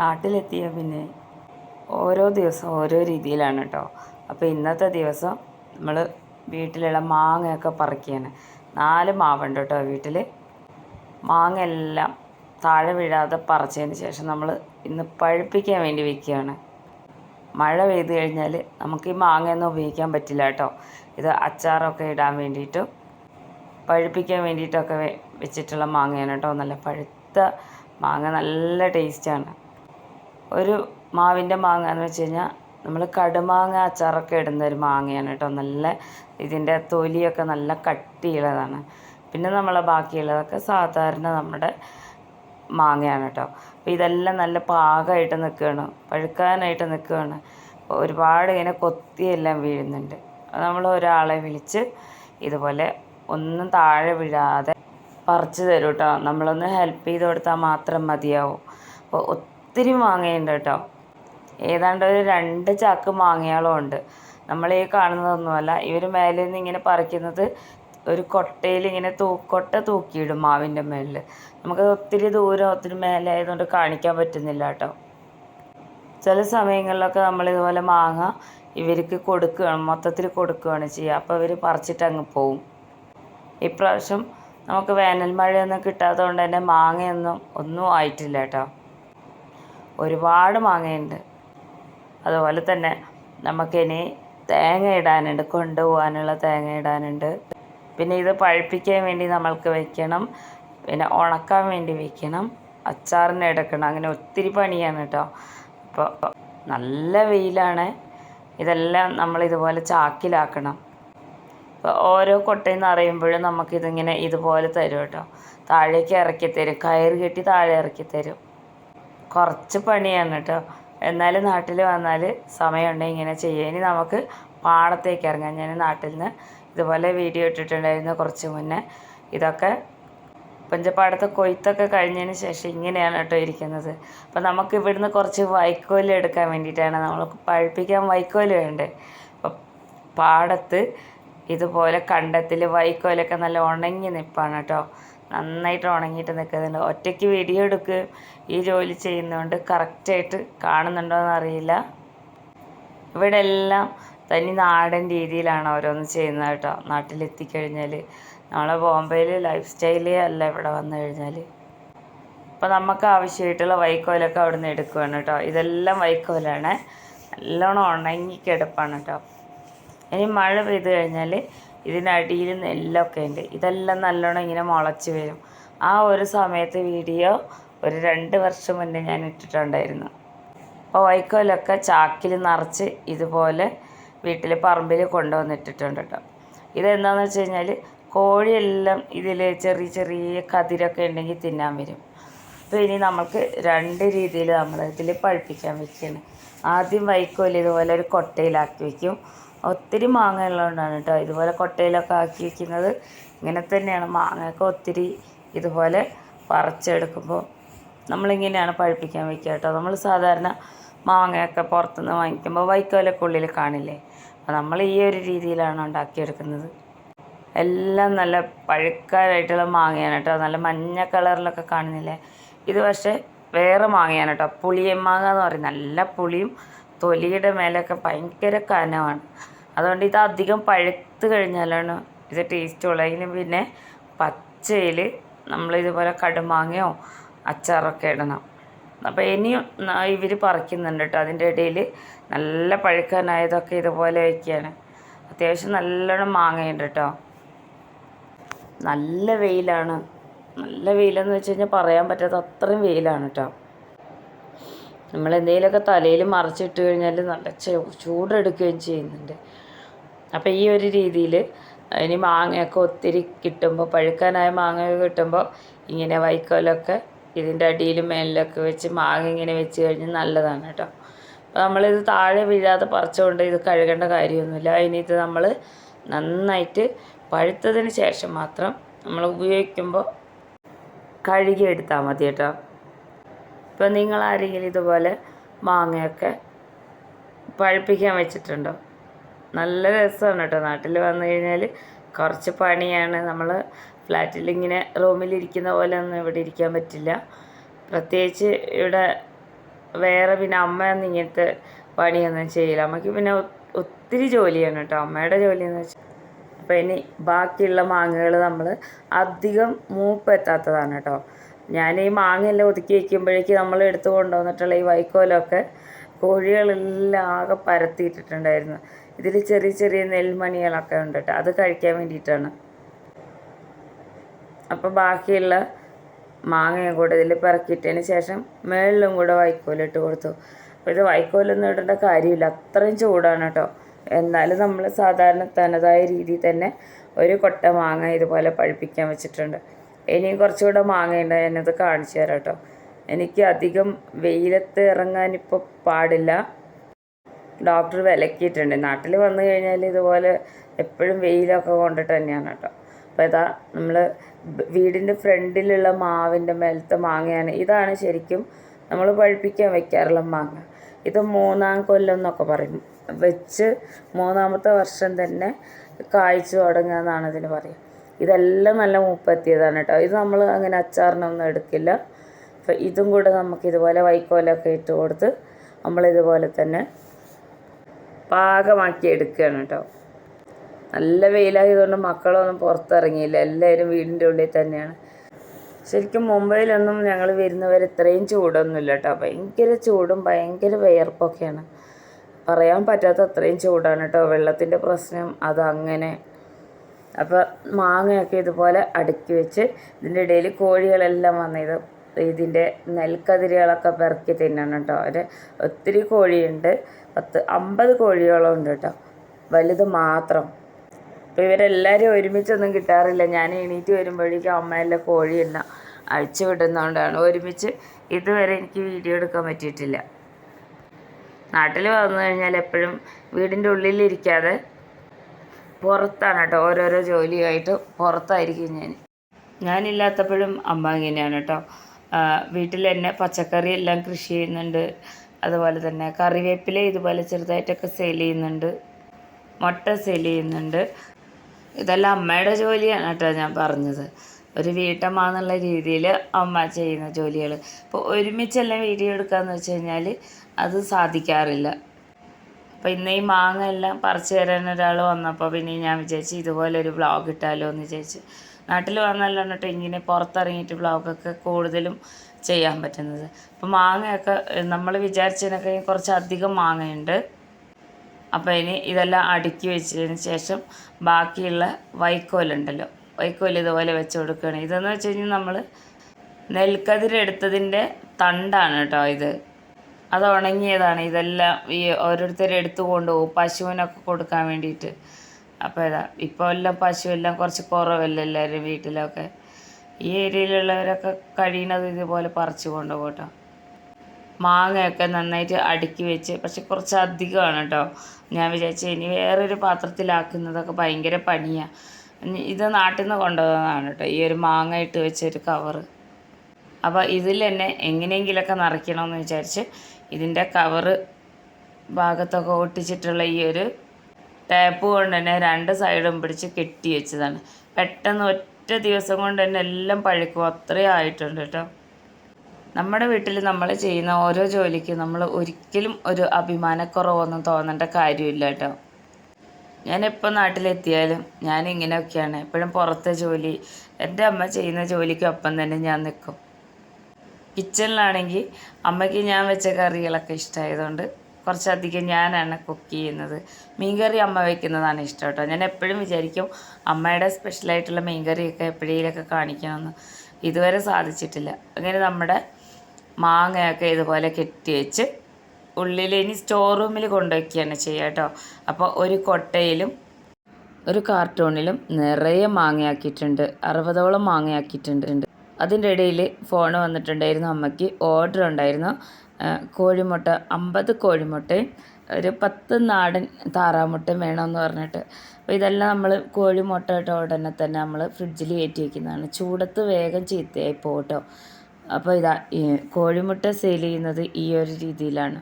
നാട്ടിലെത്തിയ പിന്നെ ഓരോ ദിവസം ഓരോ രീതിയിലാണ് കേട്ടോ അപ്പോൾ ഇന്നത്തെ ദിവസം നമ്മൾ വീട്ടിലുള്ള മാങ്ങയൊക്കെ പറിക്കുകയാണ് നാല് മാവുണ്ട് കേട്ടോ വീട്ടിൽ മാങ്ങ എല്ലാം താഴെ വീഴാതെ പറിച്ചതിന് ശേഷം നമ്മൾ ഇന്ന് പഴുപ്പിക്കാൻ വേണ്ടി വെക്കുകയാണ്. മഴ പെയ്ത് കഴിഞ്ഞാൽ നമുക്ക് ഈ മാങ്ങയൊന്നും ഉപയോഗിക്കാൻ പറ്റില്ല കേട്ടോ ഇത് അച്ചാറൊക്കെ ഇടാൻ വേണ്ടിയിട്ടും പഴുപ്പിക്കാൻ വേണ്ടിയിട്ടൊക്കെ വെച്ചിട്ടുള്ള മാങ്ങയാണ് കേട്ടോ നല്ല പഴുത്ത മാങ്ങ നല്ല ടേസ്റ്റാണ്. ഒരു മാവിന്റെ മാങ്ങ എന്ന് വെച്ച് കഴിഞ്ഞാൽ നമ്മൾ കടുമാങ്ങ അച്ചാറൊക്കെ ഇടുന്ന ഒരു മാങ്ങയാണ് കേട്ടോ. നല്ല ഇതിന്റെ തൊലിയൊക്കെ നല്ല കട്ടിയുള്ളതാണ്. പിന്നെ നമ്മളെ ബാക്കിയുള്ളതൊക്കെ സാധാരണ നമ്മുടെ മാങ്ങയാണ് കേട്ടോ. അപ്പോൾ ഇതെല്ലാം നല്ല പാകമായിട്ട് നിൽക്കുകയാണ് പഴുക്കാനായിട്ട് നിൽക്കുകയാണ്. ഒരുപാട് ഇങ്ങനെ കൊത്തിയെല്ലാം വീഴുന്നുണ്ട്. നമ്മൾ ഒരാളെ വിളിച്ച് ഇതുപോലെ ഒന്നും താഴെ വീഴാതെ പറിച്ചു തരും കേട്ടോ. നമ്മളൊന്ന് ഹെൽപ്പ് ചെയ്ത് കൊടുത്താൽ മാത്രം മതിയാവും. അപ്പോൾ ഒത്തിരി മാങ്ങയുണ്ട് കേട്ടോ. ഏതാണ്ട് ഒരു രണ്ട് ചാക്ക് മാങ്ങയോളം ഉണ്ട്. നമ്മൾ ഈ കാണുന്നതൊന്നുമല്ല. ഇവർ മേലെ നിന്ന് ഇങ്ങനെ പറിക്കുന്നത് ഒരു കൊട്ടയിൽ ഇങ്ങനെ തൂ കൊട്ട തൂക്കിയിടും മാവിന്റെ മേലിൽ നമുക്ക് ഒത്തിരി ദൂരം ഒത്തിരി മേലെ ആയതുകൊണ്ട് കാണിക്കാൻ പറ്റുന്നില്ല കേട്ടോ. ചില സമയങ്ങളിലൊക്കെ നമ്മൾ ഇതുപോലെ മാങ്ങ ഇവർക്ക് കൊടുക്കുകയാണ് മൊത്തത്തിൽ കൊടുക്കുകയാണ് ചെയ്യുക. അപ്പോൾ ഇവർ പറിച്ചിട്ട് അങ്ങ് പോവും. ഇപ്രാവശ്യം നമുക്ക് വേനൽ മഴയൊന്നും കിട്ടാത്തത് കൊണ്ട് തന്നെ മാങ്ങയൊന്നും ഒന്നും ആയിട്ടില്ല കേട്ടോ. ഒരുപാട് മാങ്ങയുണ്ട്. അതുപോലെ തന്നെ നമുക്കിനി തേങ്ങ ഇടാനുണ്ട് കൊണ്ടുപോകാനുള്ള തേങ്ങ ഇടാനുണ്ട്. പിന്നെ ഇത് പഴുപ്പിക്കാൻ വേണ്ടി നമ്മൾക്ക് വെക്കണം. പിന്നെ ഉണക്കാൻ വേണ്ടി വെക്കണം. അച്ചാറിന് എടുക്കണം. അങ്ങനെ ഒത്തിരി പണിയാണ് കേട്ടോ. അപ്പോൾ നല്ല വെയിലാണ്. ഇതെല്ലാം നമ്മൾ ഇതുപോലെ ചാക്കിലാക്കണം. അപ്പോൾ ഓരോ കൊട്ടയിൽ അറിയുമ്പോഴും നമുക്കിതിങ്ങനെ ഇതുപോലെ തരും കേട്ടോ. താഴേക്ക് ഇറക്കി തരും. കയറ് കെട്ടി താഴെ ഇറക്കി തരും. കുറച്ച് പണിയാണ് കേട്ടോ. എന്നാലും നാട്ടിൽ വന്നാൽ സമയമുണ്ടെങ്കിൽ ഇങ്ങനെ ചെയ്യുക ഇനി നമുക്ക് പാടത്തേക്ക് ഇറങ്ങാം. ഞാൻ നാട്ടിൽ നിന്ന് ഇതുപോലെ വീഡിയോ ഇട്ടിട്ടുണ്ടായിരുന്നു കുറച്ച് മുന്നേ. ഇതൊക്കെ പഞ്ചപ്പാടത്ത് കൊയ്ത്തൊക്കെ കഴിഞ്ഞതിന് ശേഷം ഇങ്ങനെയാണ് കേട്ടോ ഇരിക്കുന്നത്. അപ്പോൾ നമുക്ക് ഇവിടുന്ന് കുറച്ച് വൈക്കോൽ എടുക്കാൻ വേണ്ടിയിട്ടാണ്. നമ്മൾ പഴുപ്പിക്കാൻ വൈക്കോൽ വേണ്ടേ? അപ്പോൾ പാടത്ത് ഇതുപോലെ കണ്ടത്തിൽ വൈക്കോലൊക്കെ നല്ല ഉണങ്ങി നിൽപ്പാണ് കേട്ടോ. നന്നായിട്ട് ഉണങ്ങിയിട്ട് നിൽക്കുന്നുണ്ട്. ഒറ്റയ്ക്ക് വീഡിയോ എടുക്കുക ഈ ജോലി ചെയ്യുന്നതുകൊണ്ട് കറക്റ്റായിട്ട് കാണുന്നുണ്ടോ എന്നറിയില്ല ഇവിടെ എല്ലാം തനി നാടൻ രീതിയിലാണ് ഓരോന്ന് ചെയ്യുന്നത് കേട്ടോ. നാട്ടിലെത്തിക്കഴിഞ്ഞാൽ നമ്മളെ ബോംബെയിൽ ലൈഫ് സ്റ്റൈലേ അല്ല ഇവിടെ വന്നു കഴിഞ്ഞാൽ അപ്പോൾ നമുക്ക് ആവശ്യമായിട്ടുള്ള വൈക്കോലൊക്കെ അവിടെ നിന്ന് എടുക്കുകയാണ് കേട്ടോ. ഇതെല്ലാം വൈക്കോലാണ്. നല്ലോണം ഉണങ്ങി കിടപ്പാണ് കേട്ടോ. ഇനി മഴ പെയ്ത് കഴിഞ്ഞാൽ ഇതിനടിയിൽ നെല്ലൊക്കെ ഉണ്ട്. ഇതെല്ലാം നല്ലോണം ഇങ്ങനെ മുളച്ച് വരും. ആ ഒരു സമയത്ത് വീഡിയോ ഒരു രണ്ട് വർഷം മുന്നേ ഞാൻ ഇട്ടിട്ടുണ്ടായിരുന്നു. അപ്പോൾ വൈക്കോലൊക്കെ ചാക്കിൽ നിറച്ച് ഇതുപോലെ വീട്ടിൽ പറമ്പിൽ കൊണ്ടുവന്നിട്ടിട്ടുണ്ട് കേട്ടോ ഇതെന്താണെന്ന് വെച്ച് കഴിഞ്ഞാൽ കോഴിയെല്ലാം ഇതിൽ ചെറിയ ചെറിയ കതിരൊക്കെ ഉണ്ടെങ്കിൽ തിന്നാൻ വരും. അപ്പോൾ ഇനി നമുക്ക് രണ്ട് രീതിയിൽ നമ്മൾ ഇതിൽ പഴുപ്പിക്കാൻ വെക്കുകയാണ് ആദ്യം വൈക്കോൽ ഇതുപോലെ ഒരു കൊട്ടയിലാക്കി വെക്കും. ഒത്തിരി മാങ്ങ ഉള്ളതുകൊണ്ടാണ് കേട്ടോ. ഇതുപോലെ കൊട്ടയിലൊക്കെ ആക്കി വയ്ക്കുന്നത് ഇങ്ങനെ തന്നെയാണ്. മാങ്ങയൊക്കെ ഒത്തിരി ഇതുപോലെ പറിച്ചെടുക്കുമ്പോൾ നമ്മളിങ്ങനെയാണ് പഴുപ്പിക്കാൻ വയ്ക്കുക കേട്ടോ. നമ്മൾ സാധാരണ മാങ്ങയൊക്കെ പുറത്തുനിന്ന് വാങ്ങിക്കുമ്പോൾ വൈക്കോലൊക്കെ ഉള്ളിൽ കാണില്ലേ? അപ്പോൾ നമ്മൾ ഈ ഒരു രീതിയിലാണ് ഉണ്ടാക്കിയെടുക്കുന്നത്. എല്ലാം നല്ല പഴുക്കാനായിട്ടുള്ള മാങ്ങയാണ് കേട്ടോ. നല്ല മഞ്ഞ കളറിലൊക്കെ കാണുന്നില്ലേ? ഇത് പക്ഷേ വേറെ മാങ്ങയാണ് കേട്ടോ. പുളിയൻ മാങ്ങ എന്ന് പറയും. നല്ല പുളിയും തൊലിയുടെ മേലെയൊക്കെ ഭയങ്കര കനമാണ്. അതുകൊണ്ട് ഇത് അധികം പഴുത്ത് കഴിഞ്ഞാലാണ് ഇത് ടേസ്റ്റ് അതിന് പിന്നെ പച്ചയിൽ നമ്മൾ ഇതുപോലെ കടുമാങ്ങയോ അച്ചാറൊക്കെ ഇടണം. അപ്പോൾ ഇനിയും ഇവർ പറിക്കുന്നുണ്ട് കേട്ടോ അതിന്റെ ഇടയിൽ നല്ല പഴുക്കാനായതൊക്കെ ഇതുപോലെ വയ്ക്കുകയാണ് അത്യാവശ്യം നല്ലോണം മാങ്ങയുണ്ട് കേട്ടോ നല്ല വെയിലാണ്. നല്ല വെയിലെന്ന് വെച്ച് കഴിഞ്ഞാൽ പറയാൻ പറ്റാത്ത അത്രയും വെയിലാണ് കേട്ടോ നമ്മൾ എന്തെങ്കിലുമൊക്കെ തലയിൽ മറച്ചിട്ട് കഴിഞ്ഞാൽ നല്ല ചൂടെടുക്കുകയും ചെയ്യുന്നുണ്ട്. അപ്പോൾ ഈ ഒരു രീതിയിൽ ഇനി മാങ്ങയൊക്കെ ഒത്തിരി കിട്ടുമ്പോൾ പഴുക്കാനായ മാങ്ങയൊക്കെ കിട്ടുമ്പോൾ ഇങ്ങനെ വൈക്കോലൊക്കെ ഇതിന്റെ അടിയിലും മേലിലൊക്കെ വെച്ച് മാങ്ങ ഇങ്ങനെ വെച്ച് കഴിഞ്ഞാൽ നല്ലതാണ് കേട്ടോ. അപ്പോൾ നമ്മളിത് താഴെ വീഴാതെ പറിച്ചുകൊണ്ട് ഇത് കഴുകേണ്ട കാര്യമൊന്നുമില്ല. ഇത് നമ്മൾ നന്നായിട്ട് പഴുത്തതിന് ശേഷം മാത്രം നമ്മൾ ഉപയോഗിക്കുമ്പോൾ കഴുകിയെടുത്താൽ മതി കേട്ടോ. ഇപ്പം നിങ്ങൾ ആരെങ്കിലും ഇതുപോലെ മാങ്ങയൊക്കെ പഴുപ്പിക്കാൻ വെച്ചിട്ടുണ്ടോ. നല്ല രസമാണ് കേട്ടോ. നാട്ടിൽ വന്നു കഴിഞ്ഞാൽ കുറച്ച് പണിയാണ്. നമ്മൾ ഫ്ലാറ്റിൽ ഇങ്ങനെ റൂമിലിരിക്കുന്ന പോലെ ഒന്നും ഇവിടെ ഇരിക്കാൻ പറ്റില്ല. പ്രത്യേകിച്ച് ഇവിടെ വേറെ പിന്നെ അമ്മയൊന്നും ഇങ്ങനത്തെ പണിയൊന്നും ചെയ്യില്ല. അമ്മയ്ക്ക് പിന്നെ ഒത്തിരി ജോലിയാണ് കേട്ടോ. അമ്മയുടെ ജോലി എന്ന് വെച്ചാൽ അപ്പോൾ ഇനി ബാക്കിയുള്ള മാങ്ങകൾ നമ്മൾ അധികം മൂപ്പെത്താത്തതാണ് കേട്ടോ. ഞാൻ ഈ മാങ്ങയെല്ലാം ഒതുക്കി വയ്ക്കുമ്പോഴേക്ക് നമ്മൾ എടുത്തു കൊണ്ടുവന്നിട്ടുള്ള ഈ വൈക്കോലൊക്കെ കോഴികളെല്ലാം ആകെ പരത്തിയിട്ടിട്ടുണ്ടായിരുന്നു. ഇതിൽ ചെറിയ ചെറിയ നെൽമണികളൊക്കെ ഉണ്ട് കേട്ടോ അത് കഴിക്കാൻ വേണ്ടിയിട്ടാണ്. അപ്പോൾ ബാക്കിയുള്ള മാങ്ങയും കൂടെ ഇതിൽ പിറക്കിയിട്ടതിന് ശേഷം മേളിലും കൂടെ വൈക്കോലിട്ട് കൊടുത്തു. അപ്പോൾ ഇത് വൈക്കോലൊന്നും ഇടേണ്ട കാര്യമില്ല. അത്രയും ചൂടാണ് കേട്ടോ. എന്നാലും നമ്മൾ സാധാരണ തനതായ രീതിയിൽ തന്നെ ഒരു കൊട്ട മാങ്ങ ഇതുപോലെ പഴുപ്പിക്കാൻ വെച്ചിട്ടുണ്ട്. ഇനിയും കുറച്ചുകൂടെ മാങ്ങയുണ്ട്. ഞാനത് കാണിച്ചു തരാം കേട്ടോ എനിക്ക് അധികം വെയിലത്ത് ഇറങ്ങാൻ ഇപ്പോൾ പാടില്ല. ഡോക്ടർ വിലക്കിയിട്ടുണ്ട്. നാട്ടിൽ വന്നു കഴിഞ്ഞാൽ ഇതുപോലെ എപ്പോഴും വെയിലൊക്കെ കൊണ്ടിട്ട് തന്നെയാണ് കേട്ടോ. അപ്പോൾ ഇതാ നമ്മൾ വീടിന്റെ ഫ്രണ്ടിലുള്ള മാവിന്റെ മേലത്തെ മാങ്ങയാണ്. ഇതാണ് ശരിക്കും നമ്മൾ പഴുപ്പിക്കാൻ വെക്കാറുള്ള മാങ്ങ. ഇത് മൂന്നാം കൊല്ലം എന്നൊക്കെ പറയും. വെച്ച് മൂന്നാമത്തെ വർഷം തന്നെ കായ്ച്ചു തുടങ്ങുക എന്നാണ് ഇതിന് പറയുക. ഇതെല്ലാം നല്ല മൂപ്പെത്തിയതാണ് കേട്ടോ ഇത് നമ്മൾ അങ്ങനെ അച്ചാറിനൊന്നും എടുക്കില്ല. അപ്പം ഇതും കൂടെ നമുക്ക് ഇതുപോലെ വൈക്കോലൊക്കെ ഇട്ട് കൊടുത്ത് നമ്മളിതുപോലെ തന്നെ പാകമാക്കി എടുക്കുകയാണ് കേട്ടോ നല്ല വെയിലായതുകൊണ്ട് മക്കളൊന്നും പുറത്തിറങ്ങിയില്ല. എല്ലാവരും വീടിന്റെ ഉള്ളിൽ തന്നെയാണ്. ശരിക്കും മുംബൈയിലൊന്നും ഞങ്ങൾ വരുന്നവർ ഇത്രയും ചൂടൊന്നുമില്ല കേട്ടോ ഭയങ്കര ചൂടും ഭയങ്കര വിയർപ്പൊക്കെയാണ്. പറയാൻ പറ്റാത്ത അത്രയും ചൂടാണ് കേട്ടോ വെള്ളത്തിന്റെ പ്രശ്നം അതങ്ങനെ അപ്പോൾ മാങ്ങയൊക്കെ ഇതുപോലെ അടുക്കി വെച്ച് ഇതിന്റെ ഇടയിൽ കോഴികളെല്ലാം വന്ന് ഇത് ഇതിന്റെ നെൽക്കതിരുകളൊക്കെ പെറുക്കി തിന്നണം കേട്ടോ. ഒരു ഒത്തിരി കോഴിയുണ്ട്. പത്ത് അമ്പത് കോഴിയോളം ഉണ്ട് കേട്ടോ. വലുത് മാത്രം. അപ്പോൾ ഇവരെല്ലാവരും ഒരുമിച്ചൊന്നും കിട്ടാറില്ല. ഞാൻ എണീറ്റ് വരുമ്പോഴേക്കും അമ്മയെല്ലാം കോഴിയെല്ലാം അഴിച്ചു വിടുന്നതുകൊണ്ടാണ് ഒരുമിച്ച് ഇതുവരെ എനിക്ക് വീഡിയോ എടുക്കാൻ പറ്റിയിട്ടില്ല. നാട്ടിൽ വന്നു കഴിഞ്ഞാൽ എപ്പോഴും വീടിന്റെ ഉള്ളിലിരിക്കാതെ പുറത്താണ് കേട്ടോ ഓരോരോ ജോലിയായിട്ട് പുറത്തായിരിക്കും ഞാൻ. ഞാനില്ലാത്തപ്പോഴും അമ്മ ഇങ്ങനെയാണ് കേട്ടോ. വീട്ടിൽ തന്നെ പച്ചക്കറി എല്ലാം കൃഷി ചെയ്യുന്നുണ്ട്. അതുപോലെ തന്നെ കറിവേപ്പില ഇതുപോലെ ചെറുതായിട്ടൊക്കെ സെയിൽ ചെയ്യുന്നുണ്ട്. മുട്ട സെയിൽ ചെയ്യുന്നുണ്ട്. ഇതെല്ലാം അമ്മയുടെ ജോലിയാണ് കേട്ടോ ഞാൻ പറഞ്ഞത്. ഒരു വീട്ടമ്മ എന്നുള്ള രീതിയിൽ അമ്മ ചെയ്യുന്ന ജോലികൾ. ഇപ്പോൾ ഒരുമിച്ചെല്ലാം വീഡിയോ എടുക്കാമെന്ന് വെച്ച് കഴിഞ്ഞാൽ അത് സാധിക്കാറില്ല. അപ്പോൾ ഇന്ന് ഈ മാങ്ങ എല്ലാം പറിച്ചു തരാൻ ഒരാൾ വന്നപ്പോൾ പിന്നെ ഞാൻ വിചാരിച്ചു ഇതുപോലെ ഒരു വ്ളോഗ് ഇട്ടാലോ എന്ന് വിചാരിച്ചു. നാട്ടിൽ വന്നല്ലോ എന്നിട്ട് ഇങ്ങനെ പുറത്തിറങ്ങിയിട്ട് വ്ളോഗൊക്കെ കൂടുതലും ചെയ്യാൻ പറ്റുന്നത്. അപ്പോൾ മാങ്ങയൊക്കെ നമ്മൾ വിചാരിച്ചതിനൊക്കെ കുറച്ച് അധികം മാങ്ങയുണ്ട്. അപ്പോൾ ഇനി ഇതെല്ലാം അടുക്കി വെച്ചതിന് ശേഷം ബാക്കിയുള്ള വൈക്കോലുണ്ടല്ലോ വൈക്കോൽ ഇതുപോലെ വെച്ച് കൊടുക്കുകയാണ്. ഇതെന്ന് വെച്ച് കഴിഞ്ഞാൽ നമ്മൾ നെൽക്കതിരെടുത്തതിന്റെ തണ്ടാണ് കേട്ടോ ഇത്. അത് ഉണങ്ങിയതാണ്. ഇതെല്ലാം ഈ ഓരോരുത്തർ എടുത്തു കൊണ്ടുപോകും പശുവിനൊക്കെ കൊടുക്കാൻ വേണ്ടിയിട്ട്. അപ്പോൾ ഇതാ ഇപ്പോൾ എല്ലാം പശു എല്ലാം കുറച്ച് കുറവല്ല എല്ലാവരും വീട്ടിലൊക്കെ. ഈ ഏരിയയിലുള്ളവരൊക്കെ കഴിയുന്നത് ഇതുപോലെ പറിച്ചു കൊണ്ടുപോകും കേട്ടോ മാങ്ങയൊക്കെ നന്നായിട്ട് അടുക്കി വെച്ച് പക്ഷെ കുറച്ച് അധികമാണ് കേട്ടോ. ഞാൻ വിചാരിച്ചു ഇനി വേറൊരു പാത്രത്തിലാക്കുന്നതൊക്കെ ഭയങ്കര പണിയാണ് ഇത് നാട്ടിൽ നിന്ന് കൊണ്ടുവന്നതാണ് കേട്ടോ. ഈ ഒരു മാങ്ങ ഇട്ട് വെച്ചൊരു കവറ്. അപ്പോൾ ഇതിൽ തന്നെ എങ്ങനെയെങ്കിലുമൊക്കെ നിറയ്ക്കണമെന്ന് വിചാരിച്ച് ഇതിന്റെ കവറ് ഭാഗത്തൊക്കെ ഒട്ടിച്ചിട്ടുള്ള ഈ ഒരു ടാപ്പ് കൊണ്ട് തന്നെ രണ്ട് സൈഡും പിടിച്ച് കെട്ടി വെച്ചതാണ്. പെട്ടെന്ന് ഒറ്റ ദിവസം കൊണ്ട് തന്നെ എല്ലാം പഴുക്കും. അത്രയും ആയിട്ടുണ്ട് കേട്ടോ. നമ്മുടെ വീട്ടിൽ നമ്മൾ ചെയ്യുന്ന ഓരോ ജോലിക്കും നമ്മൾ ഒരിക്കലും ഒരു അഭിമാനക്കുറവൊന്നും തോന്നേണ്ട കാര്യമില്ല കേട്ടോ. ഞാൻ എപ്പോൾ നാട്ടിലെത്തിയാലും ഞാൻ ഇങ്ങനെയൊക്കെയാണ്. എപ്പോഴും പുറത്തെ ജോലി എന്റെ അമ്മ ചെയ്യുന്ന ജോലിക്കൊപ്പം തന്നെ ഞാൻ നിൽക്കും. കിച്ചണിലാണെങ്കിൽ അമ്മയ്ക്ക് ഞാൻ വെച്ച കറികളൊക്കെ ഇഷ്ടമായതുകൊണ്ട് കുറച്ചധികം ഞാനാണ് കുക്ക് ചെയ്യുന്നത്. മീൻകറി അമ്മ വയ്ക്കുന്നതാണ് ഇഷ്ടം കേട്ടോ. ഞാൻ എപ്പോഴും വിചാരിക്കും അമ്മയുടെ സ്പെഷ്യലായിട്ടുള്ള മീൻകറിയൊക്കെ എപ്പോഴേലൊക്കെ കാണിക്കണമെന്ന്. ഇതുവരെ സാധിച്ചിട്ടില്ല. അങ്ങനെ നമ്മുടെ മാങ്ങയൊക്കെ ഇതുപോലെ കെട്ടി വെച്ച് ഉള്ളിൽ ഇനി സ്റ്റോർ റൂമിൽ കൊണ്ടുവയ്ക്കുകയാണ് ചെയ്യുക കേട്ടോ. അപ്പോൾ ഒരു കൊട്ടയിലും ഒരു കാർട്ടൂണിലും നിറയെ മാങ്ങയാക്കിയിട്ടുണ്ട്. അറുപതോളം മാങ്ങയാക്കിയിട്ടുണ്ട്. അതിന്റെ ഇടയിൽ ഫോൺ വന്നിട്ടുണ്ടായിരുന്നു അമ്മയ്ക്ക്. ഓർഡർ ഉണ്ടായിരുന്നു. കോഴിമുട്ട അമ്പത് കോഴിമുട്ടയും ഒരു പത്ത് നാടൻ താറാമുട്ടയും വേണമെന്ന് പറഞ്ഞിട്ട്. അപ്പോൾ ഇതെല്ലാം നമ്മൾ കോഴിമുട്ട ഇട്ട ഉടനെ തന്നെ നമ്മൾ ഫ്രിഡ്ജിൽ കയറ്റി വയ്ക്കുന്നതാണ് ചൂടത്ത് വേഗം ചീത്തയായി പോട്ടോ അപ്പോൾ ഇതാ കോഴിമുട്ട സെയിൽ ചെയ്യുന്നത് ഈ ഒരു രീതിയിലാണ്.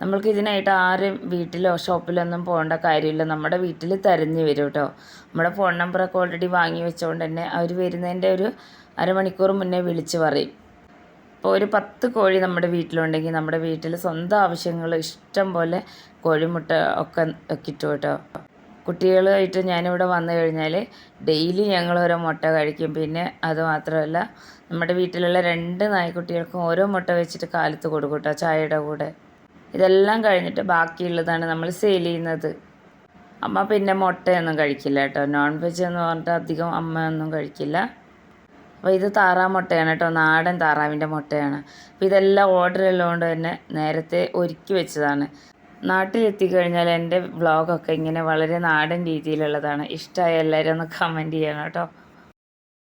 നമ്മൾക്ക് ഇതിനായിട്ട് ആരും വീട്ടിലോ ഷോപ്പിലൊന്നും പോകേണ്ട കാര്യമില്ല. നമ്മുടെ വീട്ടിൽ തിരഞ്ഞു വരും കേട്ടോ നമ്മുടെ ഫോൺ നമ്പറൊക്കെ ഓൾറെഡി വാങ്ങി വെച്ചുകൊണ്ട് തന്നെ അവർ വരുന്നതിന്റെ ഒരു അരമണിക്കൂർ മുന്നേ വിളിച്ച് പറയും. അപ്പോൾ ഒരു പത്ത് കോഴി നമ്മുടെ വീട്ടിലുണ്ടെങ്കിൽ നമ്മുടെ വീട്ടിൽ സ്വന്തം ആവശ്യങ്ങൾ ഇഷ്ടം പോലെ കോഴിമുട്ട ഒക്കെ കിട്ടും കേട്ടോ. കുട്ടികളുമായിട്ട് ഞാനിവിടെ വന്നു കഴിഞ്ഞാൽ ഡെയിലി ഞങ്ങൾ ഓരോ മുട്ട കഴിക്കും. പിന്നെ അത് മാത്രമല്ല നമ്മുടെ വീട്ടിലുള്ള രണ്ട് നായ്ക്കുട്ടികൾക്കും ഓരോ മുട്ട വെച്ചിട്ട് കാലത്ത് കൊടുക്കും കേട്ടോ ചായയുടെ കൂടെ. ഇതെല്ലാം കഴിഞ്ഞിട്ട് ബാക്കിയുള്ളതാണ് നമ്മൾ സെയിൽ ചെയ്യുന്നത്. അമ്മ പിന്നെ മുട്ടയൊന്നും കഴിക്കില്ല കേട്ടോ. നോൺ വെജ് എന്ന് പറഞ്ഞിട്ട് അധികം അമ്മ ഒന്നും കഴിക്കില്ല. അപ്പോൾ ഇത് താറാ മുട്ടയാണ് കേട്ടോ. നാടൻ താറാവിന്റെ മുട്ടയാണ്. അപ്പോൾ ഇതെല്ലാം ഓർഡർ ഉള്ളതുകൊണ്ട് തന്നെ നേരത്തെ ഒരുക്കി വെച്ചതാണ്. നാട്ടിലെത്തിക്കഴിഞ്ഞാൽ എന്റെ വ്ളോഗൊക്കെ ഇങ്ങനെ വളരെ നാടൻ രീതിയിലുള്ളതാണ്. ഇഷ്ടമായ എല്ലാവരും ഒന്ന് കമന്റ് ചെയ്യണം കേട്ടോ.